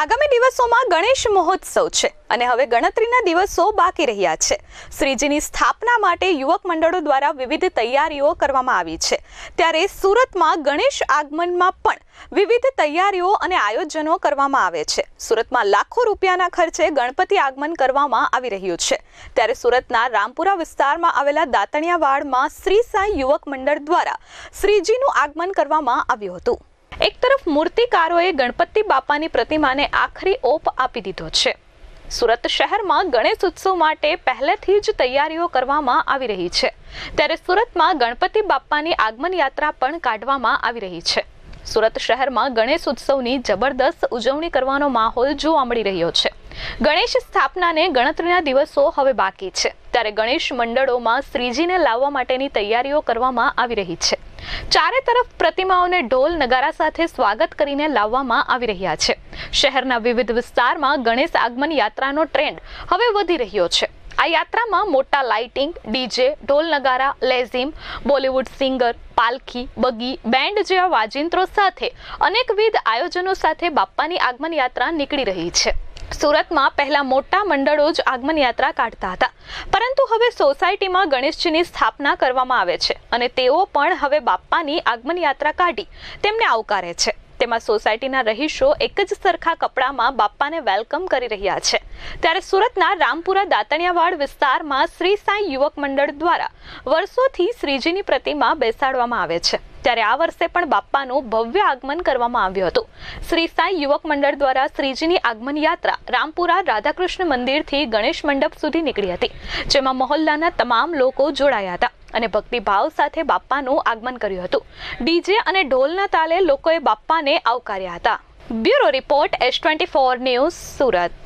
આગામી દિવસોમાં ગણેશ મહોત્સવ છે અને હવે ગણતરીના દિવસો બાકી રહ્યા છે. શ્રીજીની સ્થાપના માટે યુવક મંડળો દ્વારા વિવિધ તૈયારીઓ કરવામાં આવી છે. ત્યારે સુરતમાં ગણેશ આગમનમાં પણ વિવિધ તૈયારીઓ અને આયોજનો કરવામાં આવે છે. સુરતમાં લાખો રૂપિયાના ખર્ચે ગણપતિ આગમન કરવામાં આવી રહ્યું છે. ત્યારે સુરતના રામપુરા વિસ્તારમાં આવેલા દાંતણિયાવાડમાં શ્રી સાંઈ યુવક મંડળ દ્વારા શ્રીજીનું આગમન કરવામાં આવ્યું હતું. એક તરફ મૂર્તિકારોએ ગણપતિ બાપાની પ્રતિમાને આખરી ઓપ આપી દીધો છે. સુરત શહેરમાં ગણેશ ઉત્સવ માટે પહેલેથી જ તૈયારીઓ કરવામાં આવી રહી છે. ત્યારે સુરતમાં ગણપતિ બાપાની આગમન યાત્રા પણ કાઢવામાં આવી રહી છે. સુરત શહેરમાં ગણેશ ઉત્સવની જબરદસ્ત ઉજવણી કરવાનો માહોલ જોવા મળી રહ્યો છે. ગણેશ સ્થાપનાને ગણતરીના દિવસો હવે બાકી છે. ત્યારે ગણેશ મંડળોમાં શ્રીજીને લાવવા માટેની તૈયારીઓ કરવામાં આવી રહી છે. ચારે તરફ પ્રતિમાઓને ઢોલ નગારા સાથે સ્વાગત કરીને લાવવામાં આવી રહ્યા છે. શહેરના વિવિધ વિસ્તારમાં ગણેશ આગમન યાત્રાનો ટ્રેન્ડ હવે વધી રહ્યો છે. આ યાત્રામાં મોટા લાઇટિંગ, ડીજે, ઢોલ નગારા, લેઝિમ, બોલિવૂડ સિંગર, પાલખી, બગી, બેન્ડ જેવા વાજિંત્રો સાથે અનેકવિધ આયોજનો સાથે બાપ્પાની આગમન યાત્રા નીકળી રહી છે. સુરતમાં પહેલા મોટા મંડળો જ આગમન યાત્રા કાઢતા હતા. પરંતુ હવે સોસાયટીમાં ગણેશજીની સ્થાપના કરવામાં આવે છે અને તેઓ પણ હવે બાપ્પાની આગમન યાત્રા કાઢી તેમને આવકારે છે. તેમાં સોસાયટીના રહીશો એક જ સરખા કપડામાં બાપ્પાને વેલકમ કરી રહ્યા છે. ત્યારે સુરતના રામપુરા દાતણિયાવાડ વિસ્તારમાં શ્રી સાંઈ યુવક મંડળ દ્વારા વર્ષોથી શ્રીજીની પ્રતિમા બેસાડવામાં આવે છે. ત્યારે આ વર્ષે પણ બાપ્પાનું ભવ્ય આગમન કરવામાં આવ્યું હતું. શ્રી સાંઈ યુવક મંડળ દ્વારા શ્રીજીની આગમન યાત્રા રામપુરા રાધાકૃષ્ણ મંદિરથી ગણેશ મંડપ સુધી નીકળી હતી, જેમાં મહોલ્લાના તમામ લોકો જોડાયા હતા અને ભક્તિભાવ સાથે બાપ્પાનું આગમન કર્યું હતું. ડીજે અને ઢોલના તાલે લોકોએ બાપ્પાને આવકાર્યા હતા. Bureau report S twenty four news Surat.